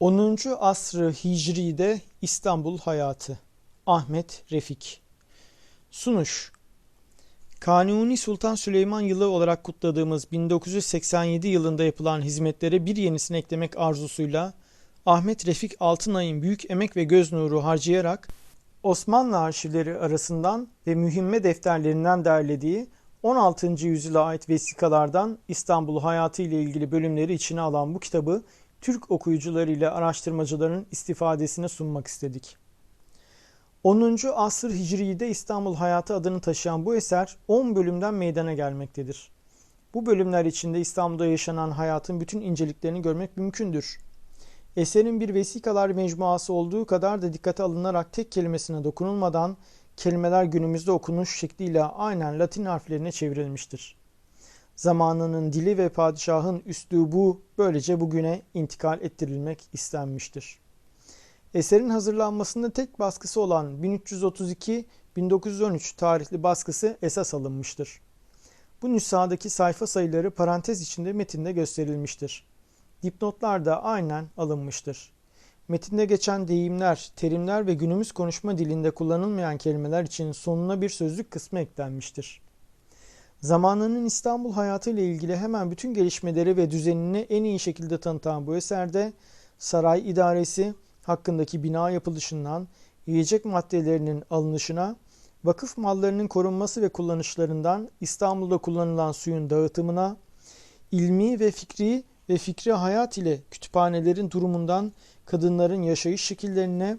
10. asrı Hicri'de İstanbul hayatı Ahmet Refik Sunuş Kanuni Sultan Süleyman yılı olarak kutladığımız 1987 yılında yapılan hizmetlere bir yenisini eklemek arzusuyla Ahmet Refik Altınay'ın büyük emek ve göz nuru harcayarak Osmanlı arşivleri arasından ve mühimme defterlerinden derlediği 16. yüzyıla ait vesikalardan İstanbul hayatı ile ilgili bölümleri içine alan bu kitabı Türk okuyucuları ile araştırmacıların istifadesine sunmak istedik. 10. asır Hicri'de İstanbul Hayatı adını taşıyan bu eser 10 bölümden meydana gelmektedir. Bu bölümler içinde İstanbul'da yaşanan hayatın bütün inceliklerini görmek mümkündür. Eserin bir vesikalar mecmuası olduğu kadar da dikkate alınarak tek kelimesine dokunulmadan kelimeler günümüzde okunuş şekliyle aynen Latin harflerine çevrilmiştir. Zamanının dili ve padişahın üslubu böylece bugüne intikal ettirilmek istenmiştir. Eserin hazırlanmasında tek baskısı olan 1332-1913 tarihli baskısı esas alınmıştır. Bu nüshadaki sayfa sayıları parantez içinde metinde gösterilmiştir. Dipnotlar da aynen alınmıştır. Metinde geçen deyimler, terimler ve günümüz konuşma dilinde kullanılmayan kelimeler için sonuna bir sözlük kısmı eklenmiştir. Zamanının İstanbul hayatı ile ilgili hemen bütün gelişmeleri ve düzenini en iyi şekilde tanıtan bu eserde saray idaresi hakkındaki bina yapılışından yiyecek maddelerinin alınışına, vakıf mallarının korunması ve kullanışlarından İstanbul'da kullanılan suyun dağıtımına, ilmi ve fikri ve fikri hayat ile kütüphanelerin durumundan kadınların yaşayış şekillerine,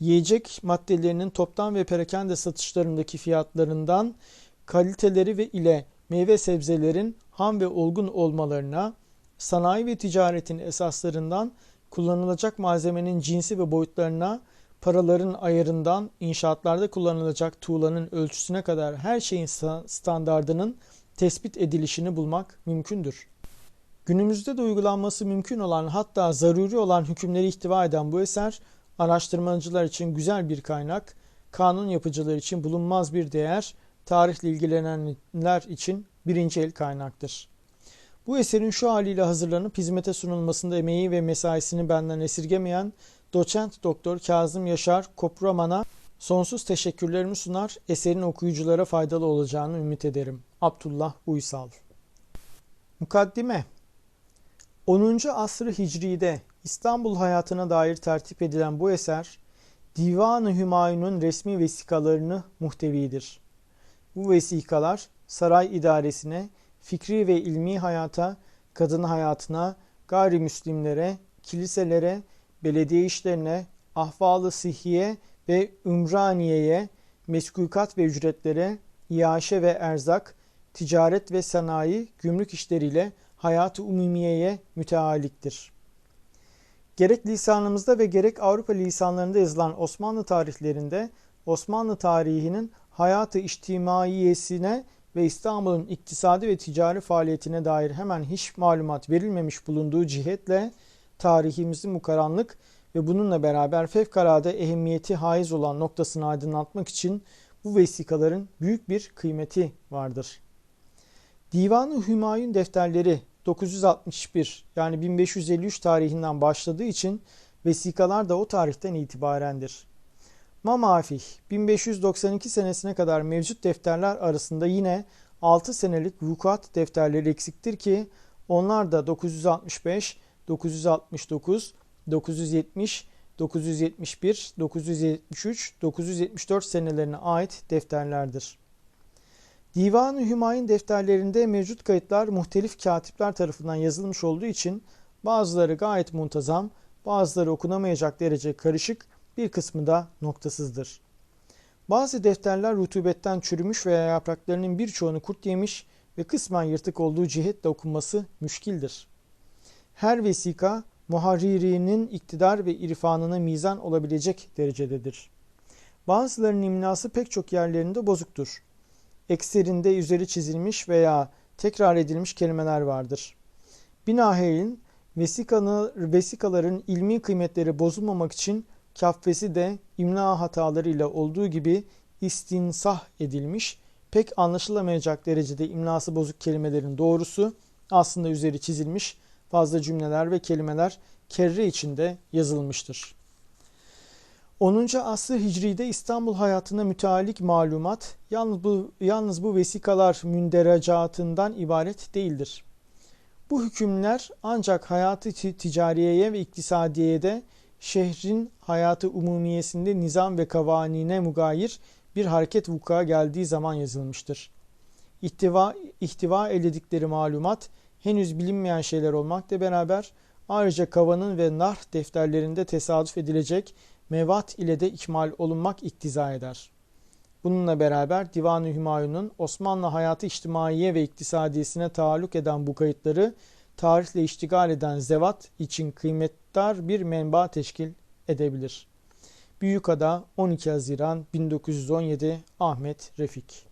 yiyecek maddelerinin toptan ve perakende satışlarındaki fiyatlarından kaliteleri ve ile meyve sebzelerin ham ve olgun olmalarına, sanayi ve ticaretin esaslarından kullanılacak malzemenin cinsi ve boyutlarına, paraların ayarından inşaatlarda kullanılacak tuğlanın ölçüsüne kadar her şeyin standardının tespit edilişini bulmak mümkündür. Günümüzde de uygulanması mümkün olan hatta zaruri olan hükümleri ihtiva eden bu eser araştırmacılar için güzel bir kaynak, kanun yapıcılar için bulunmaz bir değer, tarihle ilgilenenler için birinci el kaynaktır. Bu eserin şu haliyle hazırlanıp hizmete sunulmasında emeği ve mesaisini benden esirgemeyen doçent doktor Kazım Yaşar Kopraman'a sonsuz teşekkürlerimi sunar, eserin okuyuculara faydalı olacağını ümit ederim. Abdullah Uysal Mukaddime 10. asrı Hicri'de İstanbul hayatına dair tertip edilen bu eser, Divan-ı Hümayun'un resmi vesikalarını muhtevidir. Bu vesikalar saray idaresine, fikri ve ilmi hayata, kadın hayatına, gayrimüslimlere, kiliselere, belediye işlerine, ahvalı sihiye ve ümraniyeye, meskukat ve ücretlere, iaşe ve erzak, ticaret ve sanayi, gümrük işleriyle hayatı umumiyeye mütealiktir. Gerek lisanımızda ve gerek Avrupa lisanlarında yazılan Osmanlı tarihlerinde Osmanlı tarihinin hayatı içtimaiyesine ve İstanbul'un iktisadi ve ticari faaliyetine dair hemen hiç malumat verilmemiş bulunduğu cihetle tarihimizi mukaranlık ve bununla beraber fevkalade ehemmiyeti haiz olan noktasını aydınlatmak için bu vesikaların büyük bir kıymeti vardır. Divan-ı Hümayun defterleri 961 yani 1553 tarihinden başladığı için vesikalar da o tarihten itibarendir. Mamafih 1592 senesine kadar mevcut defterler arasında yine 6 senelik vukuat defterleri eksiktir ki onlar da 965, 969, 970, 971, 973, 974 senelerine ait defterlerdir. Divan-ı Hümayun defterlerinde mevcut kayıtlar muhtelif katipler tarafından yazılmış olduğu için bazıları gayet muntazam, bazıları okunamayacak derece karışık, bir kısmı da noktasızdır. Bazı defterler rutubetten çürümüş veya yapraklarının birçoğunu kurt yemiş ve kısmen yırtık olduğu cihetle okunması müşkildir. Her vesika muharririnin iktidar ve irfanına mizan olabilecek derecededir. Bazılarının imlası pek çok yerlerinde bozuktur ekserinde üzeri çizilmiş veya tekrar edilmiş kelimeler vardır. Binaheylin vesikaların ilmi kıymetleri bozulmamak için kaffesi de imla hatalarıyla olduğu gibi istinsah edilmiş, pek anlaşılamayacak derecede imlası bozuk kelimelerin doğrusu aslında üzeri çizilmiş, fazla cümleler ve kelimeler kerre içinde yazılmıştır. 10. asır Hicri'de İstanbul hayatına müteallik malumat yalnız bu, yalnız bu vesikalar münderacatından ibaret değildir. Bu hükümler ancak hayatı ticariyeye ve iktisadiyede şehrin hayatı umumiyesinde nizam ve kavanine mugayir bir hareket vuku'a geldiği zaman yazılmıştır. İhtiva, ihtiva edildikleri malumat henüz bilinmeyen şeyler olmakla beraber ayrıca kavanın ve nar defterlerinde tesadüf edilecek mevat ile de ikmal olunmak iktiza eder. Bununla beraber Divan-ı Hümayun'un Osmanlı hayatı içtimaiye ve iktisadiyesine taalluk eden bu kayıtları tarihle iştigal eden zevat için kıymetdar bir menba teşkil edebilir. Büyükada 12 Haziran 1917 Ahmet Refik